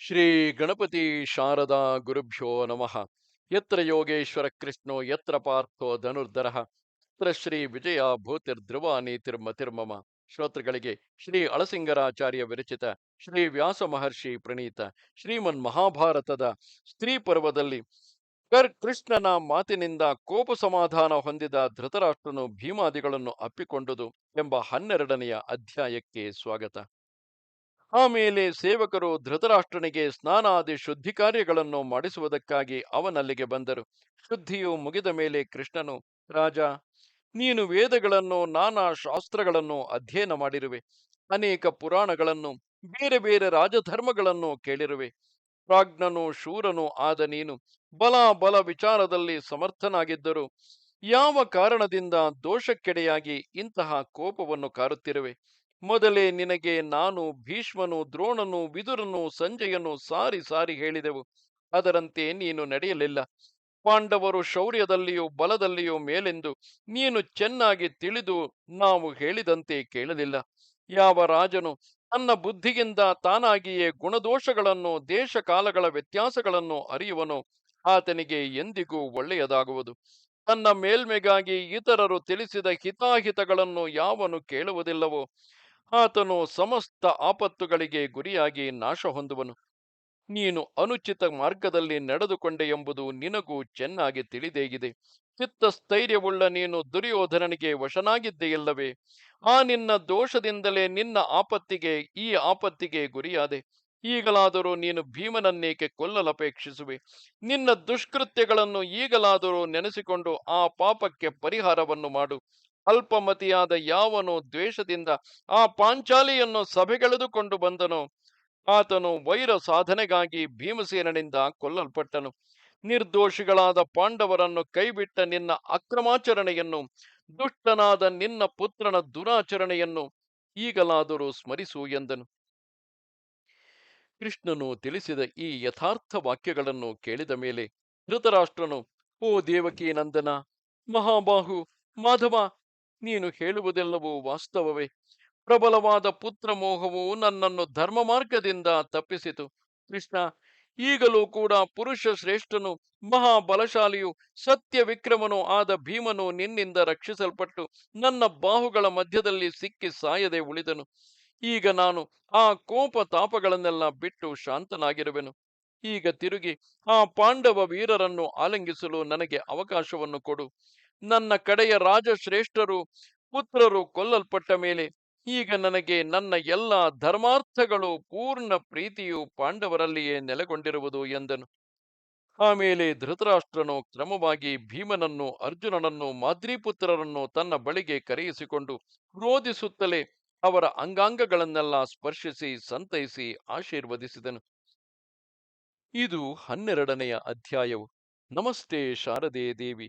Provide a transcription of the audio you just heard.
ಶ್ರೀ ಗಣಪತಿ ಶಾರದಾ ಗುರುಭ್ಯೋ ನಮಃ. ಯತ್ರ ಯೋಗೇಶ್ವರ ಕೃಷ್ಣೋ, ಯತ್ರ ಪಾರ್ಥೋ ಧನುರ್ಧರ. ಯತ್ರ ಶ್ರೀ ವಿಜಯ ಭೂತಿರ್ಧ್ರುವ ನೀತಿರ್ಮತಿರ್ಮಮ ಶ್ರೋತೃಗಳಿಗೆ ಶ್ರೀ ಅಳಸಿಂಗರಾಚಾರ್ಯ ವಿರಚಿತ ಶ್ರೀ ವ್ಯಾಸ ಮಹರ್ಷಿ ಪ್ರಣೀತ ಶ್ರೀಮನ್ ಮಹಾಭಾರತದ ಸ್ತ್ರೀ ಪರ್ವದಲ್ಲಿ ಕರ್ ಕೃಷ್ಣನ ಮಾತಿನಿಂದ ಕೋಪ ಸಮಾಧಾನ ಹೊಂದಿದ ಧೃತರಾಷ್ಟ್ರನು ಭೀಮಾದಿಗಳನ್ನು ಅಪ್ಪಿಕೊಂಡುದು ಎಂಬ ಹನ್ನೆರಡನೆಯ ಅಧ್ಯಾಯಕ್ಕೆ ಸ್ವಾಗತ. ಆಮೇಲೆ ಸೇವಕರು ಧೃತರಾಷ್ಟ್ರನಿಗೆ ಸ್ನಾನಾದಿ ಶುದ್ಧಿ ಕಾರ್ಯಗಳನ್ನು ಮಾಡಿಸುವುದಕ್ಕಾಗಿ ಅವನಲ್ಲಿಗೆ ಬಂದರು. ಶುದ್ಧಿಯು ಮುಗಿದ ಮೇಲೆ ಕೃಷ್ಣನು, ರಾಜ, ನೀನು ವೇದಗಳನ್ನು, ನಾನಾ ಶಾಸ್ತ್ರಗಳನ್ನು ಅಧ್ಯಯನ ಮಾಡಿರುವೆ. ಅನೇಕ ಪುರಾಣಗಳನ್ನು, ಬೇರೆ ಬೇರೆ ರಾಜಧರ್ಮಗಳನ್ನು ಕೇಳಿರುವೆ. ಪ್ರಾಜ್ಞನು, ಶೂರನು ಆದ ನೀನು ಬಲ ಬಲ ವಿಚಾರದಲ್ಲಿ ಸಮರ್ಥನಾಗಿದ್ದರು ಯಾವ ಕಾರಣದಿಂದ ದೋಷಕ್ಕೆಡೆಯಾಗಿ ಇಂತಹ ಕೋಪವನ್ನು ಕಾರುತ್ತಿರುವೆ? ಮೊದಲೇ ನಿನಗೆ ನಾನು ಭೀಷ್ಮನು, ದ್ರೋಣನು, ವಿದುರನು, ಸಂಜಯನು ಸಾರಿ ಸಾರಿ ಹೇಳಿದೆವು. ಅದರಂತೆ ನೀನು ನಡೆಯಲಿಲ್ಲ. ಪಾಂಡವರು ಶೌರ್ಯದಲ್ಲಿಯೂ, ಬಲದಲ್ಲಿಯೂ ಮೇಲೆಂದು ನೀನು ಚೆನ್ನಾಗಿ ತಿಳಿದು ನಾವು ಹೇಳಿದಂತೆ ಕೇಳಲಿಲ್ಲ. ಯಾವ ರಾಜನು ತನ್ನ ಬುದ್ಧಿಯಿಂದ ತಾನಾಗಿಯೇ ಗುಣದೋಷಗಳನ್ನು ದೇಶ ಕಾಲಗಳ ವ್ಯತ್ಯಾಸಗಳನ್ನು ಅರಿಯುವನು, ಆತನಿಗೆ ಎಂದಿಗೂ ಒಳ್ಳೆಯದಾಗುವುದು. ತನ್ನ ಮೇಲ್ಮೆಗಾಗಿ ಇತರರು ತಿಳಿಸಿದ ಹಿತಾಹಿತಗಳನ್ನು ಯಾವನು ಕೇಳುವುದಿಲ್ಲವೋ ಆತನು ಸಮಸ್ತ ಆಪತ್ತುಗಳಿಗೆ ಗುರಿಯಾಗಿ ನಾಶ ಹೊಂದುವನು. ನೀನು ಅನುಚಿತ ಮಾರ್ಗದಲ್ಲಿ ನಡೆದುಕೊಂಡೆ ಎಂಬುದು ನಿನಗೂ ಚೆನ್ನಾಗಿ ತಿಳಿದೇಗಿದೆ. ಚಿತ್ತಸ್ಥೈರ್ಯವುಳ್ಳ ನೀನು ದುರ್ಯೋಧನನಿಗೆ ವಶನಾಗಿದ್ದೆಯಲ್ಲವೇ? ಆ ನಿನ್ನ ದೋಷದಿಂದಲೇ ನಿನ್ನ ಆಪತ್ತಿಗೆ, ಈ ಆಪತ್ತಿಗೆ ಗುರಿಯಾದೆ. ಈಗಲಾದರೂ ನೀನು ಭೀಮನನ್ನೇಕೆ ಕೊಲ್ಲಲಪೇಕ್ಷಿಸುವೆ? ನಿನ್ನ ದುಷ್ಕೃತ್ಯಗಳನ್ನು ಈಗಲಾದರೂ ನೆನೆಸಿಕೊಂಡು ಆ ಪಾಪಕ್ಕೆ ಪರಿಹಾರವನ್ನು ಮಾಡು. ಅಲ್ಪಮತಿಯಾದ ಯಾವನು ದ್ವೇಷದಿಂದ ಆ ಪಾಂಚಾಲಿಯನ್ನು ಸಭೆಗೆಳೆದುಕೊಂಡು ಬಂದನು. ಆತನು ವೈರ ಸಾಧನೆಗಾಗಿ ಭೀಮಸೇನನಿಂದ ಕೊಲ್ಲಲ್ಪಟ್ಟನು. ನಿರ್ದೋಷಿಗಳಾದ ಪಾಂಡವರನ್ನು ಕೈಬಿಟ್ಟ ನಿನ್ನ ಅಕ್ರಮಾಚರಣೆಯನ್ನು, ದುಷ್ಟನಾದ ನಿನ್ನ ಪುತ್ರನ ದುರಾಚರಣೆಯನ್ನು ಈಗಲಾದರೂ ಸ್ಮರಿಸು ಎಂದನು. ಕೃಷ್ಣನು ತಿಳಿಸಿದ ಈ ಯಥಾರ್ಥ ವಾಕ್ಯಗಳನ್ನು ಕೇಳಿದ ಮೇಲೆ ಧೃತರಾಷ್ಟ್ರನು, ಓ ದೇವಕಿ ನಂದನ ಮಹಾಬಾಹು, ಮಾಧವ ನೀನು ಹೇಳುವುದೆಲ್ಲವೂ ವಾಸ್ತವವೇ. ಪ್ರಬಲವಾದ ಪುತ್ರ ಮೋಹವು ನನ್ನನ್ನು ಧರ್ಮ ಮಾರ್ಗದಿಂದ ತಪ್ಪಿಸಿತು. ಕೃಷ್ಣ, ಈಗಲೂ ಕೂಡ ಪುರುಷ ಶ್ರೇಷ್ಠನು, ಮಹಾಬಲಶಾಲಿಯು, ಸತ್ಯ ವಿಕ್ರಮನು ಆದ ಭೀಮನು ನಿನ್ನಿಂದ ರಕ್ಷಿಸಲ್ಪಟ್ಟು ನನ್ನ ಬಾಹುಗಳ ಮಧ್ಯದಲ್ಲಿ ಸಿಕ್ಕಿ ಸಾಯದೆ ಉಳಿದನು. ಈಗ ನಾನು ಆ ಕೋಪ ತಾಪಗಳನ್ನೆಲ್ಲ ಬಿಟ್ಟು ಶಾಂತನಾಗಿರುವೆನು. ಈಗ ತಿರುಗಿ ಆ ಪಾಂಡವ ವೀರರನ್ನು ಆಲಂಗಿಸಲು ನನಗೆ ಅವಕಾಶವನ್ನು ಕೊಡು. ನನ್ನ ಕಡೆಯ ರಾಜಶ್ರೇಷ್ಠರು, ಪುತ್ರರು ಕೊಲ್ಲಲ್ಪಟ್ಟ ಮೇಲೆ ಈಗ ನನಗೆ ನನ್ನ ಎಲ್ಲ ಧರ್ಮಾರ್ಥಗಳು ಪೂರ್ಣ ಪ್ರೀತಿಯು ಪಾಂಡವರಲ್ಲಿಯೇ ನೆಲೆಗೊಂಡಿರುವುದು ಎಂದನು. ಆಮೇಲೆ ಧೃತರಾಷ್ಟ್ರನು ಕ್ರಮವಾಗಿ ಭೀಮನನ್ನು, ಅರ್ಜುನನನ್ನು, ಮಾದ್ರಿಪುತ್ರರನ್ನು ತನ್ನ ಬಳಿಗೆ ಕರೆಯಿಸಿಕೊಂಡು ರೋಧಿಸುತ್ತಲೇ ಅವರ ಅಂಗಾಂಗಗಳನ್ನೆಲ್ಲ ಸ್ಪರ್ಶಿಸಿ ಸಂತೈಸಿ ಆಶೀರ್ವದಿಸಿದನು. ಇದು ಹನ್ನೆರಡನೆಯ ಅಧ್ಯಾಯವು. ನಮಸ್ತೆ ಶಾರದೆ ದೇವಿ.